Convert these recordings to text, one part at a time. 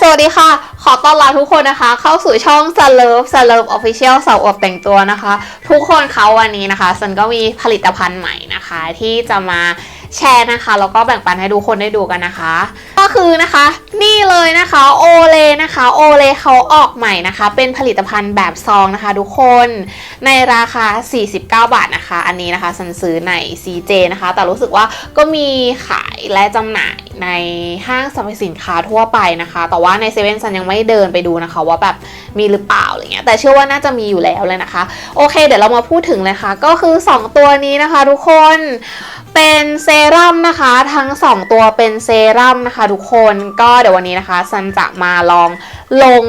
สวัสดีค่ะ ขอต้อนรับทุกคนนะคะ เข้าสู่ช่อง s u n l o v e s u n l o v e Official สาวอวบแต่งตัวนะคะ ทุกคนเขาวันนี้นะคะซันก็มีผลิตภัณฑ์ใหม่นะคะ ที่จะมาแชร์นะคะแล้วก็แบ่งปันให้ทุกคนได้ดูกันนะคะ ก็คือนะคะนี่เลยนะคะโอเลนะคะโอเลเขาออกใหม่นะคะ เป็นผลิตภัณฑ์แบบซองนะคะ ทุกคนในราคา 49 บาทนะคะ อันนี้นะคะซันซื้อใน CJ นะคะ แต่รู้สึกว่าก็มีขายและจำหน่าย ในห้างสรรพสินค้าทั่วไปนะคะ แต่ว่าในเซเว่นซันยังไม่เดินไปดูนะคะว่าแบบมีหรือเปล่าอะไรเงี้ย แต่เชื่อว่าน่าจะมีอยู่แล้วเลยนะคะ โอเค เดี๋ยวเรามาพูดถึงเลยค่ะ ก็คือ 2 ตัวนี้นะคะ ทุกคน เป็นเซรั่มนะคะ ทั้ง 2 ตัวเป็นเซรั่มนะคะ ทุกคน ก็เดี๋ยววันนี้นะคะซันจะมาลองลง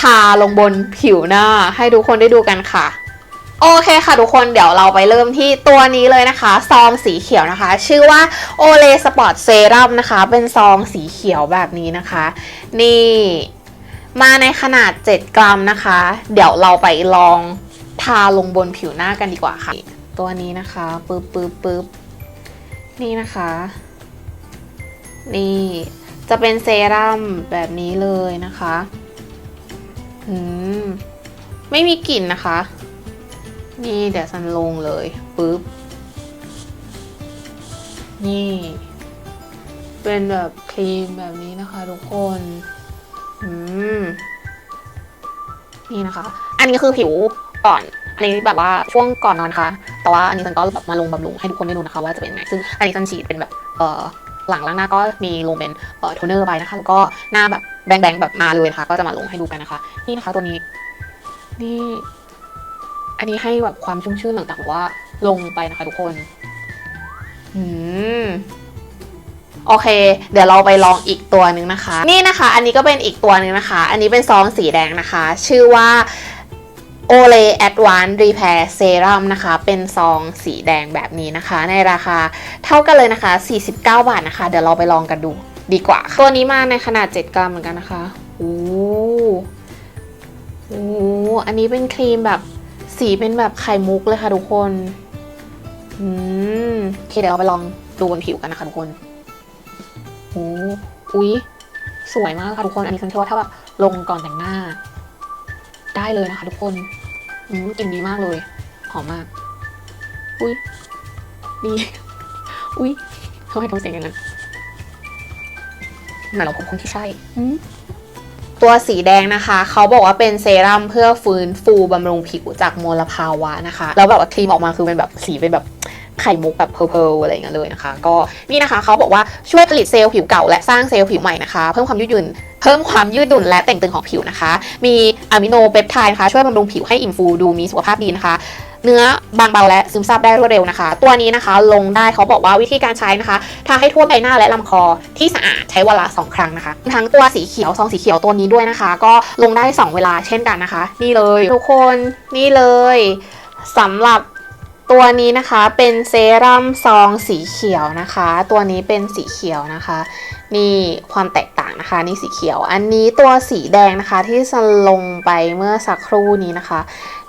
ทาลงบนผิวหน้าให้ทุกคนได้ดูกันค่ะ โอเคค่ะทุกคนเดี๋ยวเราไปเริ่มที่ตัวนี้เลยนะคะ ซองสีเขียวนะคะ ชื่อว่าโอเลสปอร์ตเซรั่มนะคะ เป็นซองสีเขียวแบบนี้นะคะ นี่มาในขนาด 7 กรัมนะคะ เดี๋ยวเราไปลองทาลงบนผิวหน้ากันดีกว่าค่ะ ตัวนี้นะคะปึ๊บปึ๊บปึ๊บนี่นะคะ นี่จะเป็นเซรั่มแบบนี้เลยนะคะ อืม ไม่มีกลิ่นนะคะ นี่เดี๋ยวสันลงเลยปึ๊บ นี่ เป็นแบบครีมแบบนี้นะคะทุกคน อืม นี่นะคะ อันนี้คือผิวก่อน อันนี้แบบว่าช่วงก่อนนอนนะคะแต่ว่าอันนี้ฉันก็แบบมาลงบำรุงให้ทุกคนได้ดูนะคะว่าจะเป็นไง ซึ่งอันนี้ฉันฉีดเป็นแบบ เอ่อหลังล้างหน้าก็มีลงเป็นเอ่อโทนเนอร์ไปนะคะแล้วก็หน้าแบบแบงๆแบบมาเลยนะคะ ก็จะมาลงให้ดูกันนะคะ นี่นะคะตัวนี้ นี่ อันนี้ให้แบบความชุ่มชื่นหลังจากแบบว่าลงไปนะคะทุกคน อืมโอเค เดี๋ยวเราไปลองอีกตัวหนึ่งนะคะ นี่นะคะ อันนี้ก็เป็นอีกตัวหนึ่งนะคะ อันนี้เป็นซองสีแดงนะคะ ชื่อว่า Olay Advanced Repair Serum นะคะ เป็นซองสีแดงแบบนี้นะคะ ในราคาเท่ากันเลยนะคะ 49 บาทนะคะ เดี๋ยวเราไปลองกันดูดีกว่าค่ะตัวนี้มาในขนาด 7 กรัมเหมือนกันนะคะโอ้โหอันนี้เป็นครีมแบบ สีเป็นแบบไข่มุกเลยค่ะทุกคน อืมโอเคเดี๋ยวเราไปลองดูบนผิวกันนะคะทุกคนโอ้อุ๊ย สวยมากค่ะทุกคน อันนี้ฉันเชื่อว่าถ้าแบบลงก่อนแต่งหน้า ได้เลยนะคะทุกคน อืมกลิ่นดีมากเลย หอมมาก อุ๊ย ดี อุ๊ยทำไมทำเสียงอย่างนั้นไหนเราพบคนที่ใช่ อืม ตัวสีแดงนะคะ เขาบอกว่าเป็นเซรั่มเพื่อฟื้นฟูบำรุงผิวจากมลภาวะนะคะ แล้วแบบว่าครีมออกมาคือเป็นแบบสีเป็นแบบไข่มุกแบบเพลๆอะไรเงี้ยเลยนะคะ ก็นี่นะคะเขาบอกว่าช่วยผลิตเซลล์ผิวเก่าและสร้างเซลล์ผิวใหม่นะคะ เพิ่มความยืดหยุ่นเพิ่มความยืดหยุ่นและแต่งตึงของผิวนะคะ มีอะมิโนเปปไทด์นะคะช่วยบำรุงผิวให้อิ่มฟูดูมีสุขภาพดีนะคะ เนื้อบางเบาและซึมซาบได้รวดเร็วนะคะ ตัวนี้นะคะลงได้เขาบอกว่าวิธีการใช้นะคะทาให้ทั่วใบหน้าและลำคอที่สะอาดใช้เวลา 2 ครั้งนะคะ ทั้งตัวสีเขียวซองสีเขียวตัวนี้ด้วยนะคะ ก็ลงได้ 2 เวลาเช่นกันนะคะ นี่เลยทุกคนนี่เลยสำหรับตัวนี้นะคะเป็นเซรั่มซองสีเขียวนะคะ ตัวนี้เป็นสีเขียวนะคะ นี่ความแตกต่างนะคะนี่สีเขียว อันนี้ตัวสีแดงนะคะที่สลงไปเมื่อสักครู่นี้นะคะ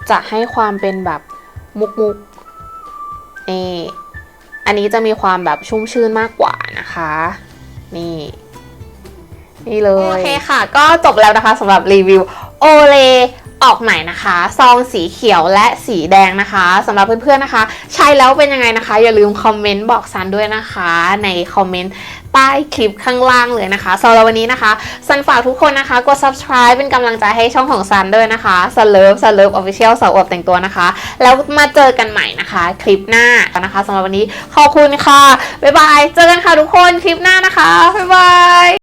จะให้ความเป็นแบบ มุกมุกนี่อันนี้จะมีความแบบชุ่มชื่นมากกว่านะคะ นี่ นี่เลยโอเคค่ะ ก็จบแล้วนะคะสำหรับรีวิวโอเลออกใหม่นะคะซองสีเขียวและสีแดงนะคะสำหรับเพื่อนๆนะคะ ใช้แล้วเป็นยังไงนะคะ อย่าลืมคอมเมนต์บอกซันด้วยนะคะ ในคอมเมนต์ ใต้คลิปข้างล่างเลยนะคะสำหรับวันนี้นะคะสันฝากทุกคนนะคะกด subscribe เป็นกำลังใจให้ช่องของซันด้วยนะคะสันเลิฟสันเลิฟออฟฟิเชียลสาวอวบแต่งตัวนะคะ แล้วมาเจอกันใหม่นะคะ คลิปหน้านะคะสำหรับวันนี้ขอบคุณค่ะบ๊ายบายเจอกันค่ะทุกคนคลิปหน้านะคะบ๊ายบาย